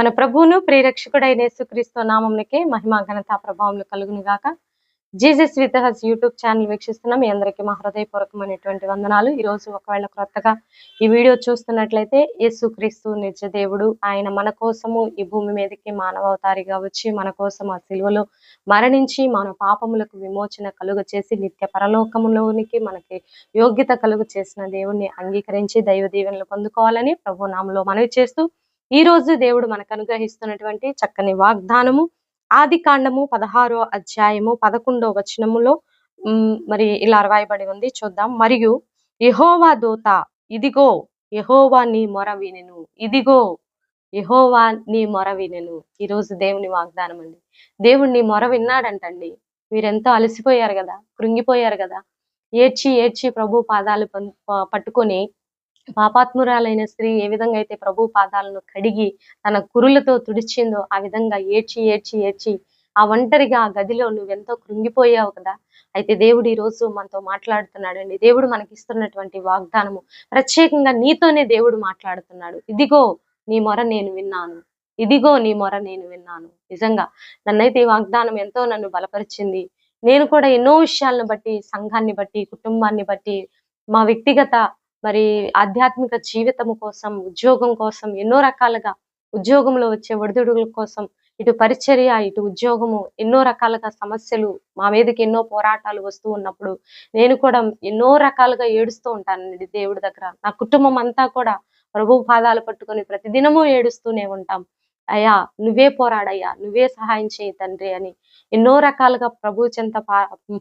మన ప్రభువును ప్రియరక్షకుడైన యేసుక్రీస్తు నామంకే మహిమ ఘనత ప్రభావం కలుగును గాక. Jesus with us YouTube channel వీక్షిస్తున్నాం మీ అందరికీ మా హృదయపూర్వకమైనటువంటి వందనాలు. ఈ రోజు ఒకవేళ క్రొత్తగా ఈ వీడియో చూస్తున్నట్లయితే యేసుక్రీస్తు నిజ దేవుడు. ఆయన మన కోసము ఈ భూమి మీదకి మానవావతారిగా వచ్చి మన కోసం ఆ సిలువలో మరణించి మన పాపములకు విమోచన కలుగ చేసి నిత్య పరలోకములోనికి మనకి యోగ్యత కలుగు చేసిన దేవుణ్ణి అంగీకరించి దైవ దీవెనలు పొందుకోవాలని ప్రభు నామలో మనవి చేస్తూ ఈ రోజు దేవుడు మనకు అనుగ్రహిస్తున్నటువంటి చక్కని వాగ్దానము ఆది కాండము పదహారో అధ్యాయము పదకొండో వచనములో మరి ఇలా రాయబడి ఉంది చూద్దాం. మరియు యహోవా దూత ఇదిగో యహోవా నీ మొర వినెను. ఇదిగో యహోవా నీ మొర వినెను. ఈ రోజు దేవుని వాగ్దానం అండి. దేవుడు నీ మొర విన్నాడంటండి. మీరెంతో అలసిపోయారు కదా కృంగిపోయారు కదా. ఏడ్చి ఏడ్చి ప్రభు పాదాలు పట్టుకొని పాపాత్మురాలైన స్త్రీ ఏ విధంగా అయితే ప్రభు పాదాలను కడిగి తన కురులతో తుడిచిందో ఆ విధంగా ఏడ్చి ఏడ్చి ఏడ్చి ఆ ఒంటరిగా ఆ గదిలో నువ్వెంతో కృంగిపోయావు కదా. అయితే దేవుడు ఈ రోజు మనతో మాట్లాడుతున్నాడండి. దేవుడు మనకి ఇస్తున్నటువంటి వాగ్దానము ప్రత్యేకంగా నీతోనే దేవుడు మాట్లాడుతున్నాడు. ఇదిగో నీ మొర నేను విన్నాను. ఇదిగో నీ మొర నేను విన్నాను. నిజంగా నన్నైతే ఈ వాగ్దానం ఎంతో నన్ను బలపరిచింది. నేను కూడా ఎన్నో విషయాలను బట్టి సంఘాన్ని బట్టి కుటుంబాన్ని బట్టి మా వ్యక్తిగత మరి ఆధ్యాత్మిక జీవితము కోసం ఉద్యోగం కోసం ఎన్నో రకాలుగా ఉద్యోగంలో వచ్చే ఒడిదుడుకుల కోసం ఇటు పరిచర్య ఇటు ఉద్యోగము ఎన్నో రకాలుగా సమస్యలు మా మీదకి ఎన్నో పోరాటాలు వస్తూ ఉన్నప్పుడు నేను కూడా ఎన్నో రకాలుగా ఏడుస్తూ ఉంటానండి దేవుడి దగ్గర. నా కుటుంబం అంతా కూడా ప్రభు పాదాలు పట్టుకొని ప్రతిదినము ఏడుస్తూనే ఉంటాం. అయ్యా నువ్వే పోరాడయ్యా నువ్వే సహాయం చేయి తండ్రి అని. ఎన్నో రకాలుగా ప్రభు చెంత పా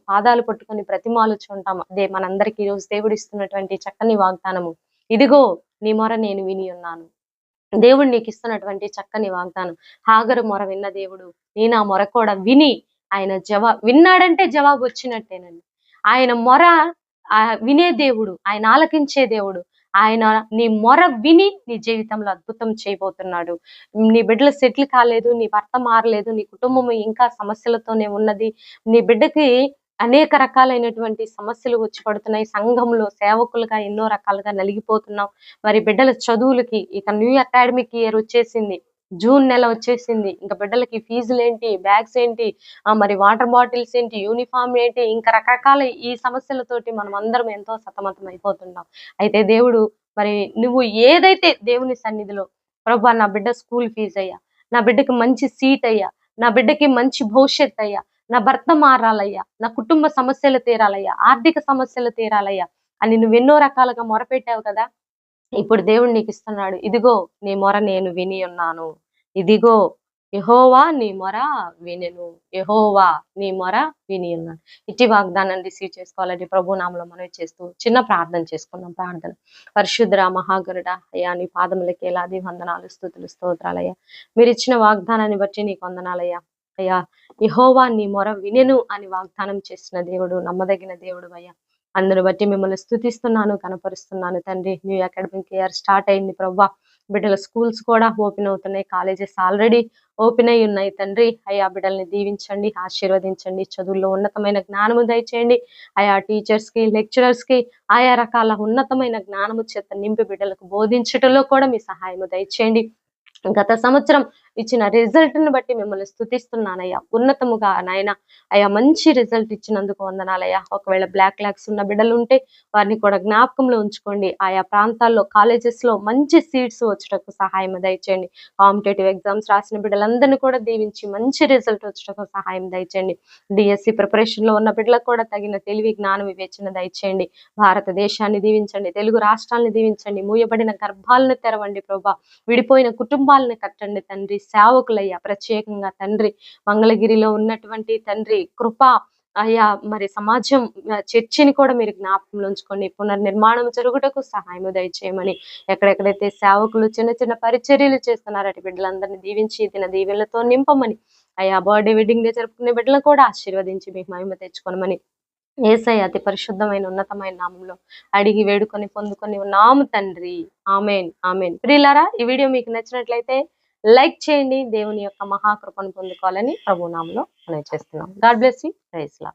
పాదాలు పట్టుకొని ప్రతిమాలుచుంటాం అదే మనందరికీ ఈరోజు దేవుడు ఇస్తున్నటువంటి చక్కని వాగ్దానము. ఇదిగో నీ మొర నేను విని ఉన్నాను. దేవుడు నీకు ఇస్తున్నటువంటి చక్కని వాగ్దానం. హాగరు మొర విన్న దేవుడు నేను ఆ మొర కూడా విని ఆయన జవా విన్నాడంటే జవాబు వచ్చినట్టేనండి ఆయన మొర ఆ వినే దేవుడు ఆయన ఆలకించే దేవుడు ఆయన నీ మొర విని నీ జీవితంలో అద్భుతం చేయబోతున్నాడు. నీ బిడ్డలు సెటిల్ కాలేదు నీ భర్త మారలేదు నీ కుటుంబం ఇంకా సమస్యలతోనే ఉన్నది. నీ బిడ్డకి అనేక రకాలైనటువంటి సమస్యలు వచ్చి పడుతున్నాయి. సంఘంలో సేవకులుగా ఎన్నో రకాలుగా నలిగిపోతున్నాం. మరి బిడ్డల చదువులకి ఇక న్యూ అకాడమిక్ ఇయర్ వచ్చేసింది. జూన్ నెల వచ్చేసింది. ఇంకా బిడ్డలకి ఫీజులు ఏంటి బ్యాగ్స్ ఏంటి మరి వాటర్ బాటిల్స్ ఏంటి యూనిఫామ్ ఏంటి ఇంకా రకరకాల ఈ సమస్యలతోటి మనం అందరం ఎంతో సతమతం అయిపోతున్నాం. అయితే దేవుడు మరి నువ్వు ఏదైతే దేవుని సన్నిధిలో ప్రభా నా బిడ్డ స్కూల్ ఫీజు అయ్యా నా బిడ్డకి మంచి సీట్ అయ్యా నా బిడ్డకి మంచి భవిష్యత్ అయ్యా నా భర్త మారాలయ్యా నా కుటుంబ సమస్యలు తీరాలయ్యా ఆర్థిక సమస్యలు తీరాలయ్యా అని నువ్వు ఎన్నో రకాలుగా మొరపెట్టావు కదా? ఇప్పుడు దేవుడు నీకు ఇస్తున్నాడు ఇదిగో నీ మొర నేను విని ఉన్నాను. ఇదిగో యహోవా నీ మొర వినెను. యహోవా నీ మొర విని ఉన్నాను. ఇట్టి వాగ్దానాన్ని రిసీవ్ చేసుకోవాలని ప్రభు నామలో మనవి చేస్తూ చిన్న ప్రార్థన చేసుకున్నాం ప్రార్థన. పరిశుద్ర మహాగరుడ అయ్యా నీ పాదములకి ఎలాది వందనాలు స్థుతులు స్తోత్రాలయ్యా. మీరు ఇచ్చిన వాగ్దానాన్ని బట్టి నీకు వందనాలయ్యా. అయ్యా యహోవా నీ మొర వినెను అని వాగ్దానం చేసిన దేవుడు నమ్మదగిన దేవుడు అయ్యా. అందును బట్టి మిమ్మల్ని స్థుతిస్తున్నాను కనపరుస్తున్నాను. తండ్రి న్యూ అకాడమిక్ ఇయర్ స్టార్ట్ అయింది ప్రవ్వా. బిడ్డల స్కూల్స్ కూడా ఓపెన్ అవుతున్నాయి కాలేజెస్ ఆల్రెడీ ఓపెన్ అయి ఉన్నాయి. తండ్రి అయ్యా బిడ్డల్ని దీవించండి ఆశీర్వదించండి. చదువుల్లో ఉన్నతమైన జ్ఞానము దయచేయండి. ఆయా టీచర్స్కి లెక్చరర్స్కి ఆయా రకాల ఉన్నతమైన జ్ఞానము చేత నింపి బిడ్డలకు బోధించటంలో కూడా మీ సహాయము దయచేయండి. గత సంవత్సరం ఇచ్చిన రిజల్ట్ని బట్టి మిమ్మల్ని స్థుతిస్తున్నానయ్యా ఉన్నతముగా నాయన అయ్యా మంచి రిజల్ట్ ఇచ్చినందుకు వందనాలయ్యా. ఒకవేళ బ్లాక్ లాక్స్ ఉన్న బిడ్డలు ఉంటే వారిని కూడా జ్ఞాపకంలో ఉంచుకోండి. ఆయా ప్రాంతాల్లో కాలేజెస్లో మంచి సీట్స్ వచ్చటకు సహాయం దయచేయండి. కాంపిటేటివ్ ఎగ్జామ్స్ రాసిన బిడ్డలందరినీ కూడా దీవించి మంచి రిజల్ట్ వచ్చటకు సహాయం దయచేయండి. డిఎస్సి ప్రిపరేషన్లో ఉన్న బిడ్డలకు కూడా తగిన తెలివి జ్ఞానం వివేచన దయచేయండి. భారతదేశాన్ని దీవించండి. తెలుగు రాష్ట్రాలను దీవించండి. మూయబడిన గర్భాలను తెరవండి ప్రభా. విడిపోయిన కుటుంబాలను కట్టండి తండ్రి సేవకులయ్యా ప్రత్యేకంగా తండ్రి మంగళగిరిలో ఉన్నటువంటి తండ్రి కృప అయ్యా మరి సమాజం చర్చిని కూడా మీరు జ్ఞాపకంలో ఉంచుకోండి. పునర్నిర్మాణం జరుగుటకు సహాయం దయచేయమని ఎక్కడెక్కడైతే సేవకులు చిన్న చిన్న పరిచర్యలు చేస్తున్నారు అటు బిడ్డలందరినీ దీవించి దిన దీవెలతో నింపమని అయ్యా బర్త్డే వెడ్డింగ్ డే జరుపుకునే బిడ్డలను కూడా ఆశీర్వదించి మీకు మహిమ తెచ్చుకోనమని ఏసై అతి పరిశుద్ధమైన ఉన్నతమైన నామంలో అడిగి వేడుకొని పొందుకొని ఉన్నాము తండ్రి. Amen amen. ప్రియులారా ఈ వీడియో మీకు నచ్చినట్లయితే లైక్ చేయండి. దేవుని యొక్క మహాకృపను పొందుకోవాలని ప్రభు నామంలో మనం చేస్తున్నాం. God bless you. Praise law.